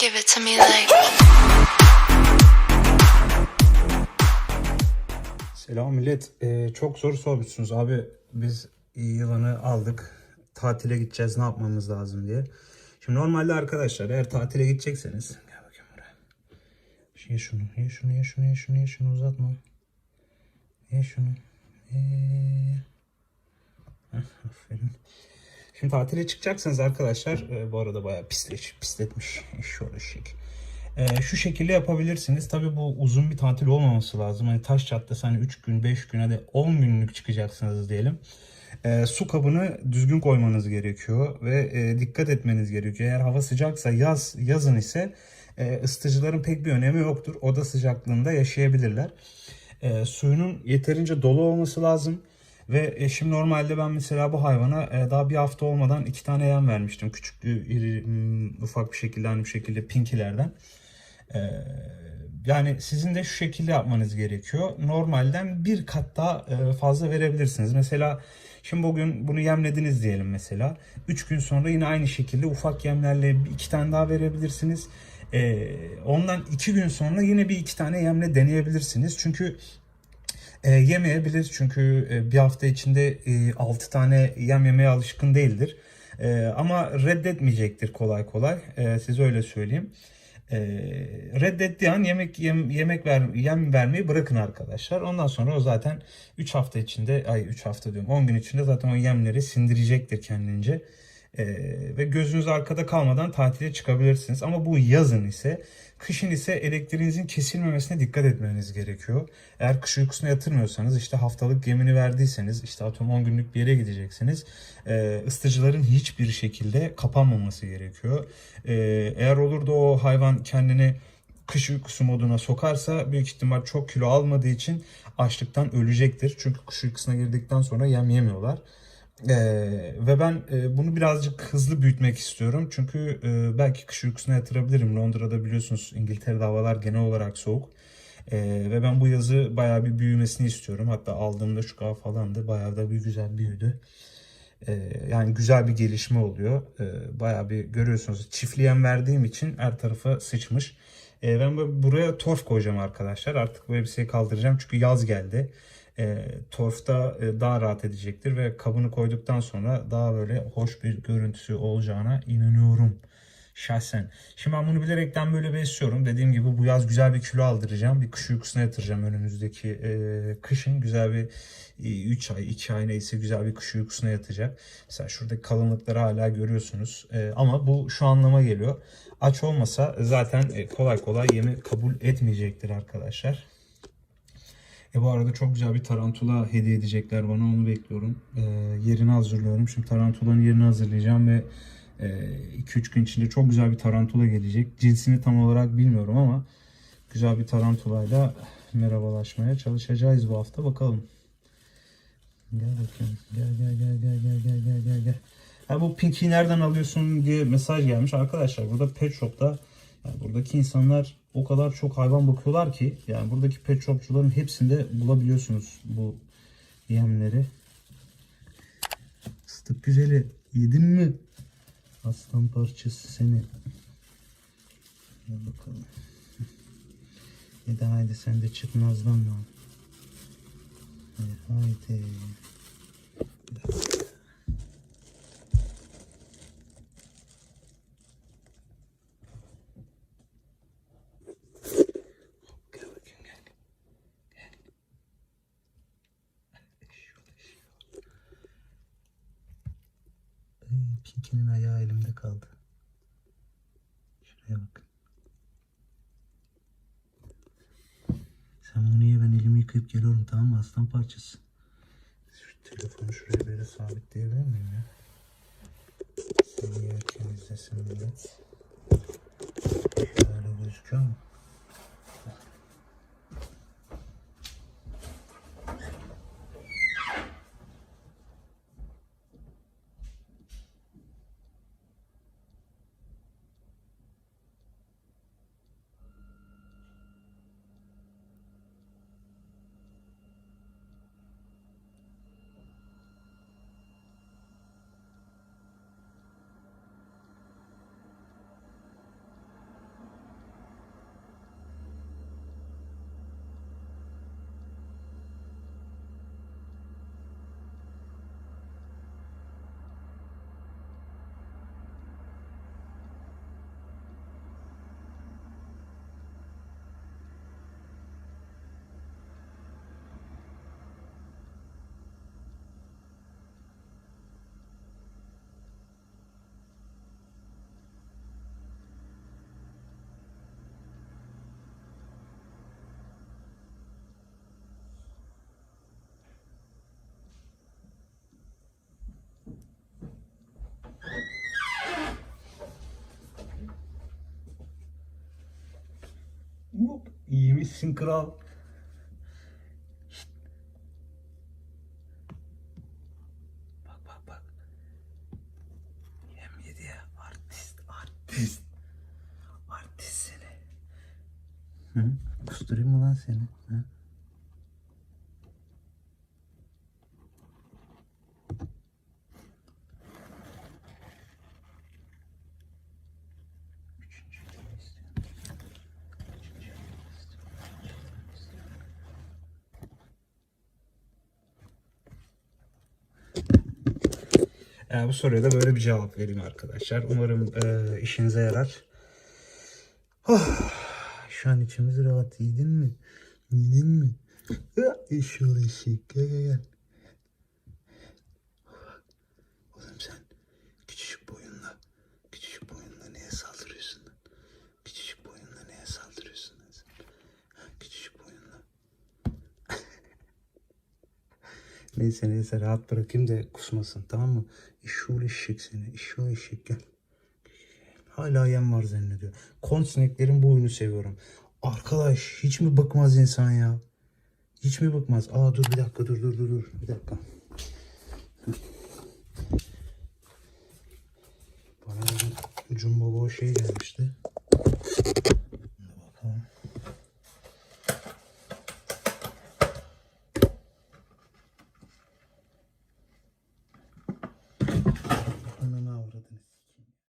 Give it to me like. Selam millet. Ee, çok soru sormuşsunuz. Abi biz yılanı aldık. Tatile gideceğiz. Ne yapmamız lazım diye. Şimdi normalde arkadaşlar eğer tatile gidecekseniz. Gel bakayım buraya. Ye şunu. Ye şunu. Ye şunu. Ye şunu. Ye şunu. Uzatma. Ye şunu. Ye. Heh, aferin. Şimdi tatile çıkacaksanız arkadaşlar e, bu arada bayağı pisleş, pisletmiş. Şöyle şek. E, şu şekilde yapabilirsiniz. Tabi bu uzun bir tatil olmaması lazım. Hani taş çatlasa hani 3 gün 5 gün hadi 10 günlük çıkacaksınız diyelim. E, su kabını düzgün koymanız gerekiyor ve e, dikkat etmeniz gerekiyor. Eğer hava sıcaksa yaz yazın ise e, ısıtıcıların pek bir önemi yoktur. Oda sıcaklığında yaşayabilirler. E, suyunun yeterince dolu olması lazım. Ve e, şimdi normalde ben mesela bu hayvana e, daha bir hafta olmadan iki tane yem vermiştim. Küçük, iri, hmm, ufak bir şekilde hani bu şekilde pinkilerden. E, yani sizin de şu şekilde yapmanız gerekiyor. Normalden bir kat daha e, fazla verebilirsiniz. Mesela şimdi bugün bunu yemlediniz diyelim mesela. Üç gün sonra yine aynı şekilde ufak yemlerle iki tane daha verebilirsiniz. E, ondan iki gün sonra yine bir iki tane yemle deneyebilirsiniz. Çünkü e, yemeyebilir çünkü e, bir hafta içinde e, 6 tane yem yemeye alışkın değildir. E, ama reddetmeyecektir kolay kolay. E, size öyle söyleyeyim. E, reddettiği an yemek yem, yemek ver, yem vermeyi bırakın arkadaşlar. Ondan sonra o zaten 3 hafta içinde ay 3 hafta diyorum 10 gün içinde zaten o yemleri sindirecektir kendince. Ee, ve gözünüz arkada kalmadan tatile çıkabilirsiniz. Ama bu yazın ise, kışın ise elektriğinizin kesilmemesine dikkat etmeniz gerekiyor. Eğer kış uykusuna yatırmıyorsanız, işte haftalık gemini verdiyseniz, işte atıyorum 10 günlük bir yere gideceksiniz, e, ısıtıcıların hiçbir şekilde kapanmaması gerekiyor. E, eğer olur da o hayvan kendini kış uykusu moduna sokarsa büyük ihtimal çok kilo almadığı için açlıktan ölecektir. Çünkü kış uykusuna girdikten sonra yem yemiyorlar. Ee, ve ben e, bunu birazcık hızlı büyütmek istiyorum. Çünkü e, belki kış uykusuna yatırabilirim. Londra'da biliyorsunuz İngiltere'de havalar genel olarak soğuk. Ee, ve ben bu yazı bayağı bir büyümesini istiyorum. Hatta aldığımda şu kadar falandı. Bayağı da bir güzel büyüdü. Ee, yani güzel bir gelişme oluyor. Ee, bayağı bir görüyorsunuz. Çiftliğen verdiğim için her tarafa sıçmış. Ee, ben bu- buraya torf koyacağım arkadaşlar. Artık bu elbiseyi kaldıracağım. Çünkü yaz geldi e, torfta e, daha rahat edecektir ve kabını koyduktan sonra daha böyle hoş bir görüntüsü olacağına inanıyorum şahsen. Şimdi ben bunu bilerekten böyle besliyorum. Dediğim gibi bu yaz güzel bir kilo aldıracağım. Bir kış uykusuna yatıracağım önümüzdeki e, kışın. Güzel bir 3 ay, 2 ay neyse güzel bir kış uykusuna yatacak. Mesela şuradaki kalınlıkları hala görüyorsunuz. E, ama bu şu anlama geliyor. Aç olmasa zaten e, kolay kolay yemi kabul etmeyecektir arkadaşlar. E bu arada çok güzel bir tarantula hediye edecekler bana onu bekliyorum. E, yerini hazırlıyorum. Şimdi tarantulanın yerini hazırlayacağım ve 2-3 gün içinde çok güzel bir tarantula gelecek. Cinsini tam olarak bilmiyorum ama güzel bir tarantulayla merhabalaşmaya çalışacağız bu hafta bakalım. Gel bakayım. Gel gel gel gel gel gel gel gel gel. Ha bu pinki nereden alıyorsun diye mesaj gelmiş. Arkadaşlar burada pet shop'ta yani buradaki insanlar o kadar çok hayvan bakıyorlar ki yani buradaki pet shopçuların hepsinde bulabiliyorsunuz bu yemleri. Fıstık güzeli yedin mi? Aslan parçası seni. Gel bakalım. Hadi haydi sen de çık nazlanma. Haydi. Gel bakayım gel. Gel. Eşiyor, eşiyor. Ay, Pinky'nin ayağı elimde kaldı. Şuraya bak. Sen bunu ye ben elimi yıkayıp geliyorum tamam mı aslan parçası? Şu telefonu şuraya böyle sabitleyebilir miyim ya? Seni yerken izlesin millet. Şöyle gözüküyor mu? Hop, İyiymişsin kral. Bak bak bak. Yem yedi ya. Artist, artist. Artist seni. Hı? Kusturayım mı lan seni? Hı? Üçüncü elimi istiyorum. Üçüncü elimi istiyorum. Üçüncü elimi istiyorum. Ee, bu soruya da böyle bir cevap vereyim arkadaşlar. Umarım e, işinize yarar. Oh, şu an içimiz rahat. Yedin mi? Yedin mi? Ah, Şöyle eşek. Gel gel gel. Neyse neyse rahat bırakayım da kusmasın tamam mı? İşşoğlu eşek seni. İşşoğlu eşek gel. Hala yem var zannediyor. Kont sineklerin bu oyunu seviyorum. Arkadaş hiç mi bıkmaz insan ya? Hiç mi bıkmaz? Aa dur bir dakika dur dur dur dur. Bir dakika. Bana bir Jumbo şey gelmişti.